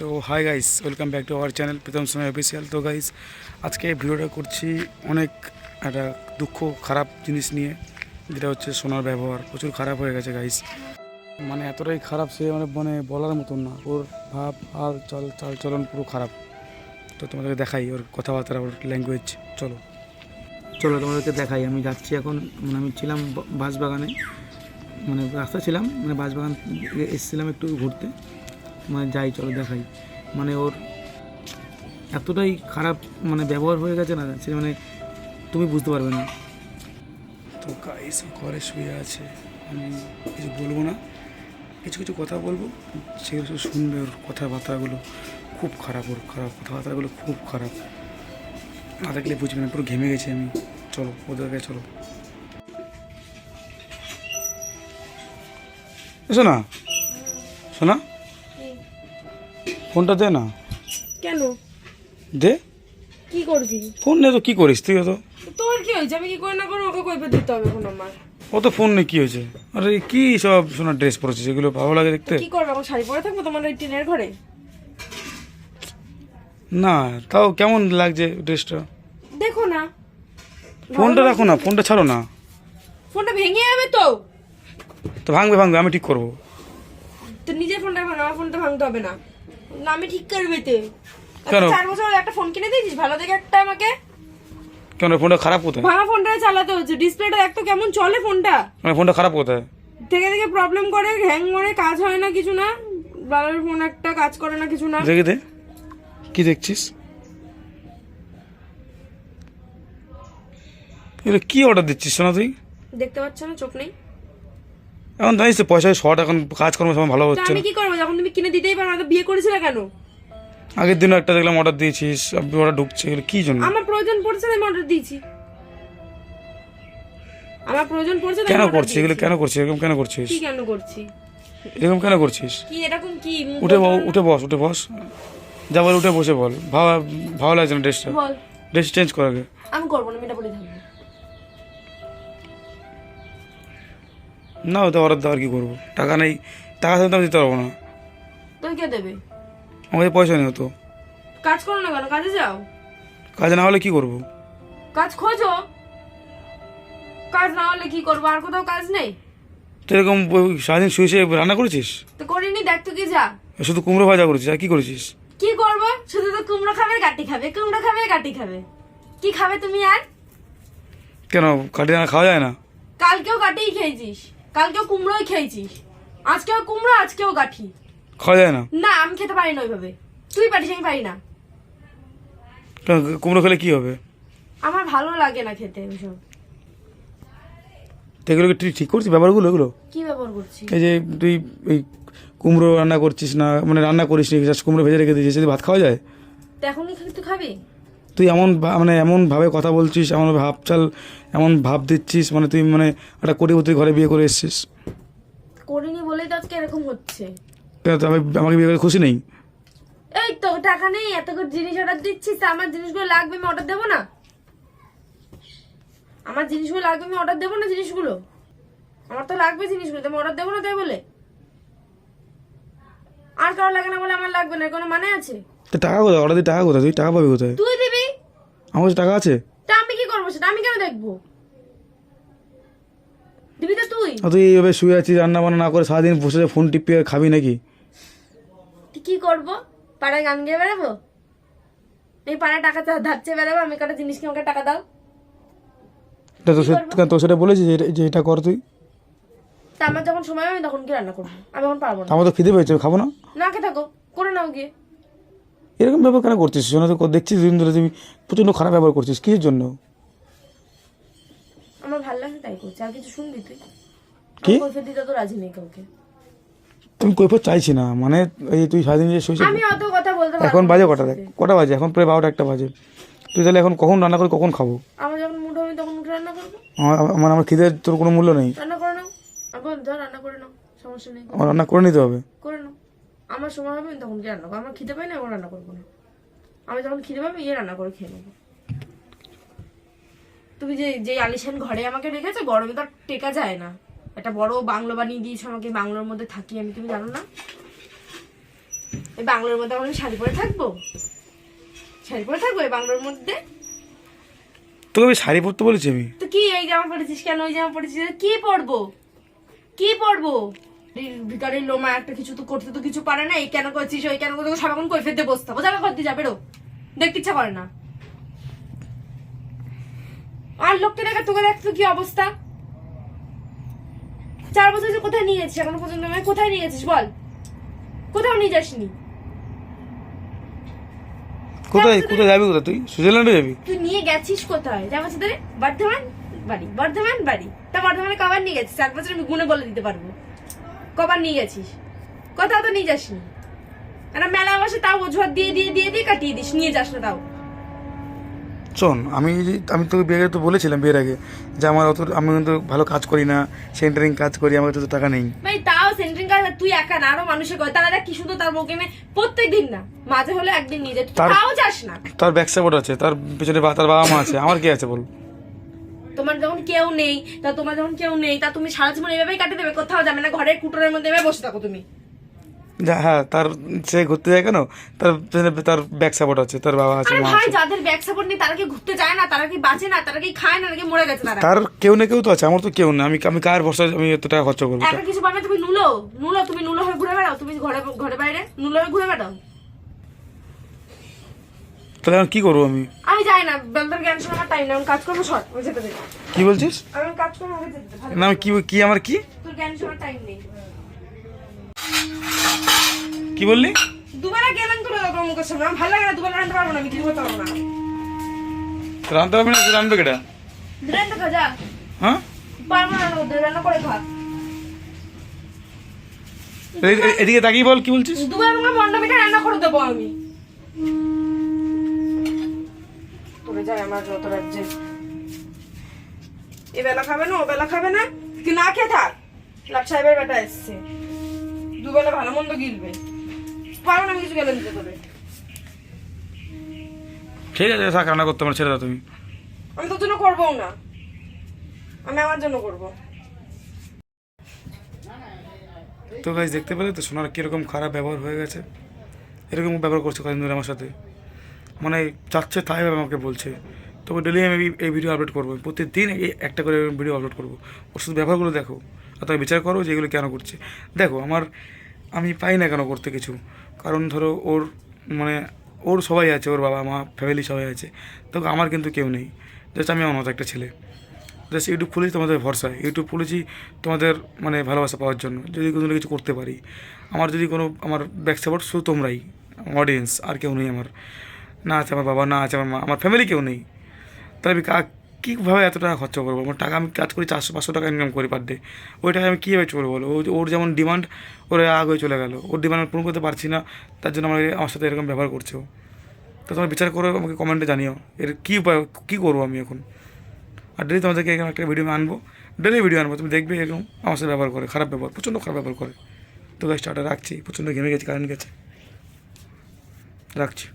তো hi guys welcome back to our channel Pritam Somoy official তো guys আজকে ভিডিওটা করছি অনেক একটা দুঃখ, খারাপ জিনিস নিয়ে, যেটা হচ্ছে সোনার ব্যবহার। প্রচুর খারাপ হয়ে গেছে গাইস মানে এতটাই খারাপ সে মানে মানে বলার মতন না। ওর ভাব হাল চল চাল চলন পুরো খারাপ। তো তোমাদেরকে দেখাই ওর কথাবার্তা, ওর ল্যাঙ্গুয়েজ চলো। চলো তোমাদেরকে দেখাই। আমি যাচ্ছি এখন মানে আমি ছিলাম বাঁশবাগানে। মানে রাস্তা ছিলাম মানে বাঁশবাগান এসেছিলাম একটু ঘুরতে। মানে যাই চলো দেখাই। মানে ওর এতটাই খারাপ মানে ব্যবহার হয়ে গেছে না, সে মানে তুমি বুঝতে পারবে না। তো গাইস ঘরে শুয়ে আছে, আমি কিছু বলব না। কিছু কিছু কথা বলব শুধু শুনবে ওর কথাবার্তাগুলো। খুব খারাপ ওর খারাপ কথাবার্তাগুলো খুব খারাপ। না দেখলে বুঝবে না, পুরো ঘেমে গেছি আমি। চলো, ওদের কাছে চলো। শোনা শোনা ফোনটা দে না। কেন? দে। কি করবি? ফোন নিয়ে তো কী করিস তুই তো। তোর কি হয়েছে? আমি কি করে না করে ওকে কইবে দিতে হবে এখন আমার? ও তো ফোন নিয়ে কী হয়েছে? আরে কী সব শোনা ড্রেস পরেছিস? এগুলো ভালো লাগে দেখতে। কি করবে? এখন শাড়ি পরে থাকব তোমার ওই টিনের ঘরে? না তাও কেমন লাগছে ড্রেসটা? দেখো না। ফোনটা রাখো না ফোনটা ছাড়ো না। ফোনটা ভেঙে যাবে তো? তো ভাঙবে ভাঙবে আমি ঠিক করব। তো নিজের ফোনটা ভাঙা আমার ফোনটা ভাঙতে হবে না। না আমি ঠিক করবে তে কেন? চার বছর একটা ফোন কিনে দিয়েছিস? ভালো দেখে একটা আমাকে। কেন ফোনটা খারাপ কোথায়? ভাঙা ফোনটা চালাতে হচ্ছে। ডিসপ্লেটা দেখ তো কেমন চলে ফোনটা মানে ফোনটা খারাপ কোথায়? থেকে থেকে প্রবলেম করে হ্যাং করে কাজ হয় না কিছু না। বাবার ফোন একটা কাজ করে না কিছু না। দেখে দে। কি দেখছিস? এটা কি অর্ডার দিচ্ছিস শোনা তুই? দেখতে পাচ্ছ না চোখ নেই। এখন জানিস তো পয়সায় শর্ট এখন কাজকর্ম সব ভালো হচ্ছে আমি কি করব? যখন তুমি কিনে দিতেই পারো না তো বিয়ে করেছিলে কেন? আগের দিনও একটা দেখলাম অর্ডার দিয়েছিস অর্ডার ঢুকছে এগুলো কি জন্য? আমার প্রয়োজন পড়ছে না আমি অর্ডার দিয়েছি। আমার প্রয়োজন পড়ছে কেন করছিস? এগুলো কেন করছিস? এরকম কেন করছিস? কি কেন করছি? এরকম কেন করছিস? কি এরকম কি? উঠে উঠে বস উঠে বস। যা বল উঠে বসে বল। ভালো ভালো লাগছে না ড্রেসটা বল। ড্রেস চেঞ্জ কর আগে। আমি করব না আমি এটা বলে থাকব না ওটা অর্ডার দেওয়ার কি করব? টাকা নেই টাকা থাকলে তো আমি দিতে পারব না। তুমি কে দেবে? কাছে পয়সা নেই তো। কাজ করো না কেন? কাজে যাও। কাজ না হলে কি করব? কাজ খোঁজো। কাজ না হলে কি করব? আর কোথাও কাজ নেই? তো এরকম সারাদিন শুয়ে শুয়ে রান্না করেছিস? তো করিনি দেখ তো কি যা। শুধু কুমড়ো ভাজা করেছিস আর কি করেছিস? কি করব? শুধু তো কুমড়ো খাবে গাটি খাবে। কুমড়ো খাবে গাটি খাবে। কি খাবে তুমি আর? কেন কাটি রান্না খাওয়া যায় না? কালকেও গাটিই খেয়েছিস। কালকেও কুমড়োই খেয়েছিস আজকেও কুমড়ো আজকেও গাঠি। খাওয়া যায় না? না আমি খেতে পারি না ওইভাবে। তুই পারিস আমি পারি না। কুমড়ো খেলে কি হবে? আমার ভালো লাগে না খেতে ওইসব। এগুলো কি তুই ঠিক করছিস ব্যাপারগুলো এগুলো? কি ব্যবহার করছি এই যে তুই এই কুমড়ো রান্না করছিস না মানে রান্না করিস নি জাস্ট কুমড়ো ভেজে রেখে দিয়েছিস যদি ভাত খাওয়া যায়? তো খালি তুই খাবি? তুই এমন মানে এমন ভাবে কথা বলছিস এমন ভাব চাল এমন ভাব দিচ্ছিস মানে তুই মানে একটা কোটিপতি ঘরে বিয়ে করে এসেছিস। করিনি বলেই তো আজকে এরকম হচ্ছে। কেন আমি- আমাকে বিয়ে করে খুশি নেই? এই তো টাকা নেই এত করে জিনিস অর্ডার দিচ্ছিস তা আমার জিনিসগুলো লাগবে আমি অর্ডার দেবো না? আমার জিনিসগুলো লাগবে আমি অর্ডার দেবো না জিনিসগুলো? আমার তো লাগবে জিনিসগুলো তো আমি অর্ডার দেবো না তাই বলে? আর কারও লাগে না বলে আমার লাগবে না এর কোনো মানে আছে? তো টাকা কোথায়? অর্ডার দিয়ে টাকা কোথায়? তুই টাকা পাবি কোথায়? তুই দিবি আমার কাছে টাকা আছে? তা আমি কি করব সেটা? আমি কেন দেখব? দিবি তো তুই। আর তুই এইভাবে শুয়ে আছিস রান্না বান্না না করে সারাদিন বসে ফোন টিপিয়ে খাবি নাকি? তুই কি করব? পাড়ায় গান গেয়ে বেড়াবো? এই পাড়ায় টাকা চা- ধাচ্ছে বেড়াবো? আমি কটা জিনিস কি আমাকে টাকা দাও? তা তো সে- কেন তোর সেটা বলেছি যে এটা- যে এটা কর তুই। তা আমার যখন সময় হবে আমি তখন কি রান্না করব। আমি এখন পারব না। আমার তো খিদে পেয়েছে খাব না। না খেয়ে থাকো করে নাও গিয়ে। এরকম ব্যাপার কেন করছিস? শোনা তো দেখছিস দুদিন ধরে তুমি প্রচণ্ড খারাপ ব্যবহার করছিস কিসের জন্য? আমার ভালো লাগছে তাই করছি। আর কিছু শুনবি তুই? কি? কৈফিয়ত দিতে তো রাজি নেই কাউকে। তুমি চাইছি না মানে এই তুই সারাদিন যে শুয়েছিস আমি অত কথা বলতে এখন বাজে কটা দেখ? কটা বাজে? এখন প্রায় বারোটা একটা বাজে। তুই তাহলে এখন কখন রান্না করে কখন খাব? আমার যখন মুড হবে তখন উঠে রান্না করব। আমার আমার আমার খিদের তোর কোনো মূল্য নেই? রান্না করে নাও। এখন ধর রান্না করে নাও সমস্যা নেই। আমার রান্না করে নিতে হবে। করে নাও। আমার সময় হবে আমি তখন কি রান্না করব। আমার খিদে পাই না এখন রান্না করব না। আমি যখন খিদে পাবো ইয়ে রান্না করে খেয়ে নেব। তুমি যে যে আলিশান ঘরে আমাকে রেখেছো গরমে তো টেকা যায় না। একটা বড় বাংলো বানিয়ে দিয়েছ আমাকে বাংলোর মধ্যে থাকি আমি তুমি জানো না? এই বাংলোর মধ্যে আমি শাড়ি পরে থাকব? শাড়ি পরে থাকব এই বাংলোর মধ্যে? তোকে আমি শাড়ি পরতে বলেছি আমি। তো কি এই জামা পরেছিস কেন? ওই জামা পরেছিস কি পরবো? কি পরবো? এই লোমা একটা কিছু তো করতে তো কিছু পারে না এই কেন করছিস ওই কেন করছিস সারাক্ষণ কই ফেলতে বসতে হবে? জামা করতে যাবে রো। দেখতে ইচ্ছা করে না। আর লোককে দেখে তোকে দেখতো কি অবস্থা? চার বছর কোথায় নিয়ে গেছিস এখনও পর্যন্ত? আমায় কোথায় নিয়ে গেছিস বল? কোথাও নিয়ে যাসনি। কোথায় কোথায় যাবি কোথায়? তুই সুইজারল্যান্ডে যাবি? তুই নিয়ে গেছিস কোথায়? যা বলছে তোরে বর্ধমান বাড়ি বর্ধমান বাড়ি। তা বর্ধমানে কবার নিয়ে গেছিস? এক বছর আমি গুনে বলে দিতে পারব। কবার নিয়ে গেছিস? কোথাও তো নিয়ে যাসনি। একটা মেলা বসে তাও অজুহাত দিয়ে দিয়ে দিয়ে দিয়ে কাটিয়ে দিস? নিয়ে যাস না তাও। শোন আমি আমি তোকে বিয়ের আগে তো বলেছিলাম বিয়ের আগে যে আমার অত আমি কিন্তু ভালো কাজ করি না সেন্টারিং কাজ করি আমার তো টাকা নেই। ভাই তাও সেন্ট্রিং কাজ তুই একা না আরও মানুষের করে তারা দেখ কি সুন্দর তার বউকে মেয়ে। প্রত্যেক দিন না মাঝে হলে একদিন নিয়ে যায় তাও যাস না। তার ব্যাক সাপোর্ট আছে তার পেছনে তার বাবা মা আছে আমার কি আছে বল? তোমার যখন কেউ নেই তা তোমার যখন কেউ নেই তা তুমি সারা জীবন এভাবেই কাটিয়ে দেবে? কোথাও যাবে না ঘরের কুটোরের মধ্যে এভাবে বসে থাকো তুমি। যা হ্যাঁ তার সে ঘুরতে যায় কেন? তার তার ব্যাক সাপোর্ট আছে তার বাবা আছে ভাই যাদের ব্যাক সাপোর্ট নেই তারা কি ঘুরতে যায় না? তারা কি বাঁচে না? তারা কি খায় না? নাকি মরে গেছে তারা? তার কেউ না কেউ তো আছে আমার তো কেউ না। আমি আমি কার ভরসা আমি এত টাকা খরচ করব? একটা কিছু পাবে তুমি নুলো। নুলো তুমি নুলো হয়ে ঘুরে বেড়াও? তুমি ঘরে ঘরে বাইরে? নুলো হয়ে ঘুরে বেড়াও? তাহলে আমি কি করব আমি? আমি যাই না বেলদার জ্ঞান শোনার টাইম না আমি কাজ করব সর আমি যেতে কি বলছিস? আমি কাজ করব আমি যেতে না আমি কি কি আমার কি? তোর জ্ঞান শোনার টাইম নেই। কি বললি? দুবেলা গেলাম তোর মুখের সামনে আমার ভালো লাগে না দুবেলা রান্না পারব না আমি কিছু করতে পারব না। রান্না হবে না রান্না কেটা রান্না খা যা। হ্যাঁ? পারব না রান্না করে খা। এদিকে তাকিয়ে বল কি বলছিস? দুবেলা তোমাকে মন্ডা রান্না করে দেবো আমি। তোরে যাই আমার যত রাজ্যে। এ বেলা খাবে না ও বেলা খাবে না তুই না খেয়ে থাক। লাট সাহেবের বেটা এসছে। দুবেলা ভালো মন্দ গিলবে। পারব না আমি কিছু গেলে দিতে তোরে ঠিক আছে থাক রান্না করতে আমার ছেড়ে দাও তুমি। আমি তোর জন্য করব না। আমি আমার জন্য করব। তো গাইজ দেখতে পেলে তো? সোনার কীরকম খারাপ ব্যবহার হয়ে গেছে। এরকম ব্যবহার করছে কদিন ধরে আমার সাথে? মানে চাচ্ছে তাই আমাকে বলছে। তবে ডেলি আমি এই- ভিডিও আপলোড করব। প্রতিদিন এই একটা করে ভিডিও আপলোড করব। ওর শুধু ব্যবহারগুলো দেখো। আর তুমি বিচার করো যে এগুলো কেন করছে। দেখো, আমার আমি পাই না কেন করতে কিছু। কারণ ধরো ওর মানে ওর সবাই আছে, ওর বাবা মা ফ্যামিলি সবাই আছে। তো আমার কিন্তু কেউ নেই। জাস্ট আমি আমার একটা ছেলে। জাস্ট ইউটিউব খুলেছি তোমাদের ভরসা ইউটিউব খুলেছি তোমাদের মানে ভালোবাসা পাওয়ার জন্য। যদি কোনো কিছু করতে পারি। আমার যদি কোনো আমার ব্যাক সাপোর্ট শুধু তোমরাই। অডিয়েন্স আর কেউ নেই আমার। না আছে আমার বাবা, না আছে আমার মা, আমার ফ্যামিলি কেউ নেই। তাহলে আমি কা- কীভাবে এত টাকা খরচা করব? আমার টাকা আমি কাজ করি চারশো, পাঁচশো টাকা ইনকাম করি পার ডে ওই টাকা আমি কীভাবে চলবো বলো? ওর যেমন ডিমান্ড ওর আগে চলে গেলো। ওর ডিমান্ড আমি পূরণ করতে পারছি না, তার জন্য আমার আমার সাথে এরকম ব্যবহার করছে ও। তো তোমার বিচার করে, আমাকে কমেন্টে জানিও। এর কী উপায়, কী করব আমি এখন? আর ডেলি তোমাদেরকে এরকম একটা ভিডিও আনব। ডেলি ভিডিও আনব, তুমি দেখবে এরকম আমার সাথে ব্যবহার করে, খারাপ ব্যবহার, প্রচণ্ড খারাপ ব্যবহার করে। তো গাছ রাখছি। প্রচণ্ড ঘেমে গেছে কারেন্ট গেছে। রাখছি।